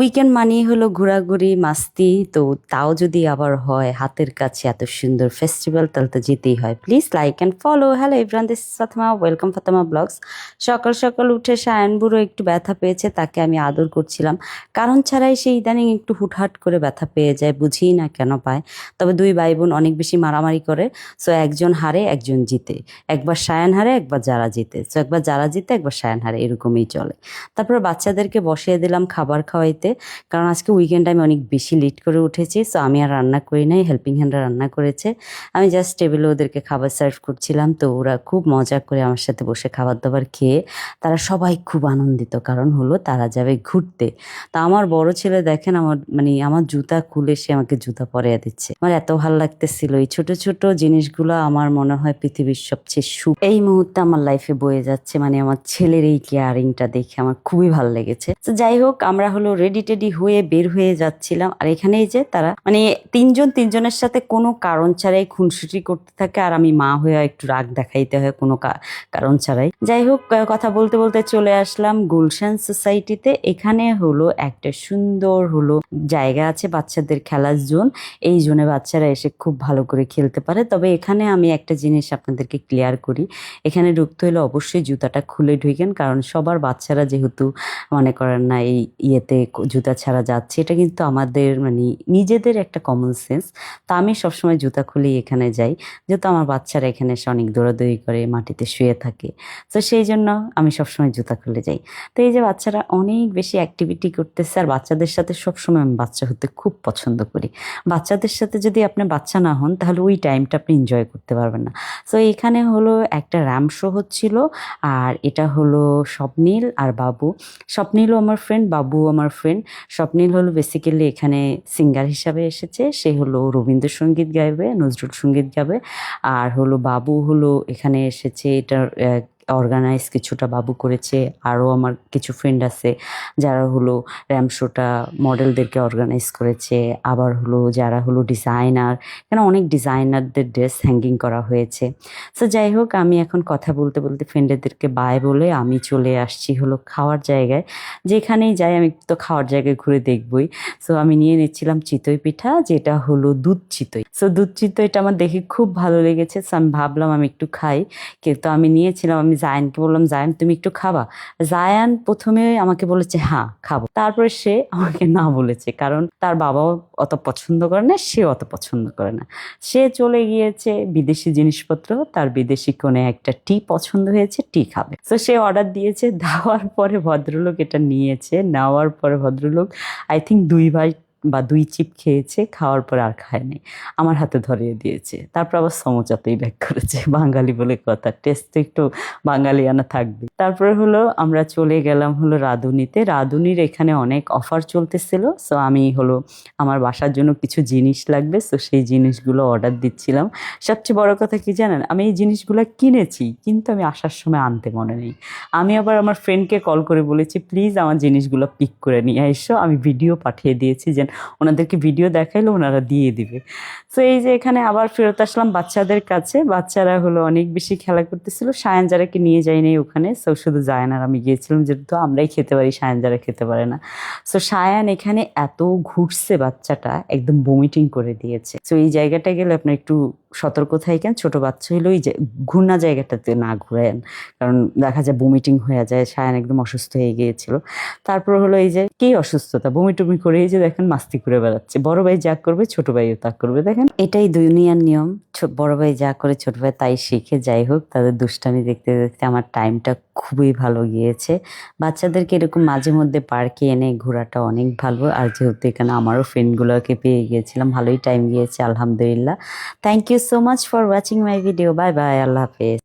Weekend মানেই হলো ঘোরাঘুরি, মাস্তি, তো তাও যদি আবার হয়, হাতের কাছে এত সুন্দর ফেস্টিভ্যাল তাহলে তো যেতেই হয়। Please like and follow hello everyone this Fatema welcome Fatema vlogs সকাল সকাল উঠে সায়ন বুড়ো একটু ব্যথা পেয়েছে, তাকে আমি আদর করছিলাম। কারণ ছাড়াই সে ইদানিং একটু হুটহাট করে ব্যথা পেয়ে যায়, বুঝিই না কেন পায়। তবে দুই ভাই বোন অনেক বেশি মারামারি করে সো একজন হারে, একজন জিতে। একবার সায়ন হারে, একবার যারা জিতে। সো একবার যারা জিতে, একবার সায়ন হারে, এরকমই চলে। তারপর বাচ্চাদেরকে বসিয়ে দিলাম খাবার খাওয়াইতে। কারণ আজকে উইকেন্ড আমি অনেক বেশি লেট করে উঠেছি সো আমি আর রান্না করি নাই হেল্পিং হ্যান্ডরা রান্না করেছে। আমি জাস্ট টেবিলে ওদেরকে খাবার সার্ভ করছিলাম, তো ওরা খুব মজা করে আমার সাথে বসে খাবার দাবার খেয়ে, তারা সবাই খুব আনন্দিত, কারণ হলো তারা যাবে ঘুরতে। তা আমার বড় ছেলে দেখেন আমার মানে আমার জুতা খুলে সে আমাকে জুতা পরিয়ে দিচ্ছে। আমার এত ভালো লাগতেছিল, এই ছোট ছোট জিনিসগুলো আমার মনে হয় পৃথিবীর সবচেয়ে সুখ। এই মুহূর্তে আমার লাইফে বয়ে যাচ্ছে মানে আমার ছেলের এই কেয়ারিংটা দেখে আমার খুবই ভালো লেগেছে। তো যাই হোক, আমরা হলো রেডি টেডি হয়ে বের হয়ে যাচ্ছিলাম। আর এখানে এই যে তারা মানে তিনজন তিনজনের সাথে কোনো কারণ ছাড়াই খুনসুটি করতে থাকে। আর আমি মা হয়ে একটু রাগ দেখাইতে হয় কোনো কারণ ছাড়াই। যাই হোক কথা বলতে বলতে চলে আসলাম গুলশান সোসাইটিতে। এখানে হলো একটা সুন্দর হলো জায়গা আছে বাচ্চাদের খেলার জোন। এই জোনে বাচ্চারা এসে খুব ভালো করে খেলতে পারে। তবে এখানে আমি একটা জিনিস আপনাদেরকে ক্লিয়ার করি। এখানে ঢুকতে হলে অবশ্যই জুতাটা খুলে ঢুকেন। কারণ সবার বাচ্চারা যেহেতু মনে করেন না এই ইয়েতে জুতা ছাড়া যাচ্ছে, এটা কিন্তু আমাদের মানে নিজেদের একটা কমন সেন্স তা আমি সবসময় জুতা খুলেই এখানে যাই, যেহেতু আমার বাচ্চারা এখানে এসে অনেক দৌড়াদৌড়ি করে, মাটিতে শুয়ে থাকে। তো সেই জন্য আমি সবসময় জুতা খুলে যাই। তো এই যে বাচ্চারা অনেক বেশি অ্যাক্টিভিটি করতেছে, আর বাচ্চাদের সাথে সবসময় আমি বাচ্চা হতে খুব পছন্দ করি। বাচ্চাদের সাথে যদি আপনি বাচ্চা না হন, তাহলে ওই টাইমটা আপনি এনজয় করতে পারবেন না। সো এখানে হলো একটা র্যাম শো হচ্ছিল, আর এটা হলো স্বপ্নীল আর বাবু। স্বপ্নীলও আমার ফ্রেন্ড বাবু আমার ফ্রেন্ড স্বপ্নীল হলো বেসিক্যালি এখানে সিঙ্গার হিসাবে এসেছে। সে হলো রবীন্দ্রসঙ্গীত গাইবে, নজরুল সংগীত গাবে। আর হলো বাবু হলো এখানে এসেছে, এটার অর্গানাইজ কিছুটা বাবু করেছে, আরও আমার কিছু ফ্রেন্ড আছে যারা হলো র্যাম শোটা মডেলদেরকে অর্গানাইজ করেছে, আবার হলো যারা হলো ডিজাইনার এখানে অনেক ডিজাইনারদের ড্রেস হ্যাঙ্গিং করা হয়েছে। সো যাই হোক, আমি এখন কথা বলতে বলতে ফ্রেন্ডেদেরকে বাই বলে আমি চলে আসছি হলো খাওয়ার জায়গায়। যেখানেই যাই আমি তো খাওয়ার জায়গায় ঘুরে দেখবই। সো আমি নিয়ে নিচ্ছিলাম চিতই পিঠা, যেটা হলো দুধ চিতই। সো দুধ চিতইটা আমার দেখে খুব ভালো লেগেছে সো আমি ভাবলাম আমি একটু খাই। কিন্তু আমি নিয়েছিলাম, আমি জায়ানকে বললাম, জায়ান, তুমি একটু খাবা? জায়ান প্রথমে আমাকে বলেছে হ্যাঁ খাব। তারপরে সে আমাকে না বলেছে, কারণ তার বাবাও অত পছন্দ করে না সে অত পছন্দ করে না। সে চলে গিয়েছে বিদেশি জিনিসপত্র, তার বিদেশি কোণে একটা টি পছন্দ হয়েছে, টি খাবে। তো সে অর্ডার দিয়েছে, দেওয়ার পরে ভদ্রলোক এটা নিয়েছে, নেওয়ার পরে ভদ্রলোক আই থিঙ্ক দুই ভাই বা দুই চিপ খেয়েছে, খাওয়ার পর আর খায় নাই আমার হাতে ধরিয়ে দিয়েছে। তারপর আবার সমচাতেই ব্যাক করেছে। বাঙালি বলে কথা। টেস্ট তো একটু বাঙালিয়ানা থাকবে। তারপরে হলো আমরা চলে গেলাম হলো রাঁধুনিতে। রাঁধুনির এখানে অনেক অফার চলতেছিল। সো আমি হলো আমার বাসার জন্য কিছু জিনিস লাগবে। সো সেই জিনিসগুলো অর্ডার দিচ্ছিলাম। সবচেয়ে বড় কথা কি জানেন? আমি এই জিনিসগুলো কিনেছি, কিন্তু আমি আসার সময় আনতে মনে নেই। আমি আবার আমার ফ্রেন্ডকে কল করে বলেছি প্লিজ আমার জিনিসগুলো পিক করে নিয়ে এসো। আমি ভিডিও পাঠিয়ে দিয়েছি যে ওনাদেরকে ভিডিও দেখাইলে, ওনারা দিয়ে দিবে। তো এই যে এখানে আবার ফেরত আসলাম বাচ্চাদের কাছে। বাচ্চারা হলো অনেক বেশি খেলা করতেছিল। সায়ান যারাকে নিয়ে যায়নি ওখানে। সো শুধু জায়ান আর আমি গিয়েছিলাম। যেহেতু আমরাই খেতে পারি সায়ান যারা খেতে পারে না। সো সায়ান এখানে এত ঘুরছে বাচ্চাটা, একদম বমিটিং করে দিয়েছে। তো এই জায়গাটা গেলে আপনার একটু সতর্ক থাকেন। ছোট বাচ্চা হলে ওই ঘূর্ণা জায়গাটাতে না ঘুরেন কারণ দেখা যায় বমিটিং হয়ে যায়। সায়ান একদম অসুস্থ হয়ে গিয়েছিল। তারপর হলো এই যে, কি অসুস্থতা? বমি টমি করে এই যে দেখেন মাস্তি করে বেড়াচ্ছে। বড় ভাই যা করবে, ছোট ভাইও তা করবে। দেখেন। এটাই দুনিয়ার নিয়ম। বড় ভাই যা করে, ছোট ভাই তাই শিখে যাই হোক, তাদের দুষ্টামি দেখতে দেখতে আমার টাইমটা খুবই ভালো গিয়েছে। বাচ্চাদেরকে এরকম মাঝে মধ্যে পার্কে এনে ঘোরাটা অনেক ভালো। আর যেহেতু এখানে আমারও ফ্রেন্ডগুলোকে পেয়ে গিয়েছিলাম, ভালোই টাইম গিয়েছে, আলহামদুলিল্লাহ। Thank you so much for watching my video bye bye আল্লাহ হাফেজ।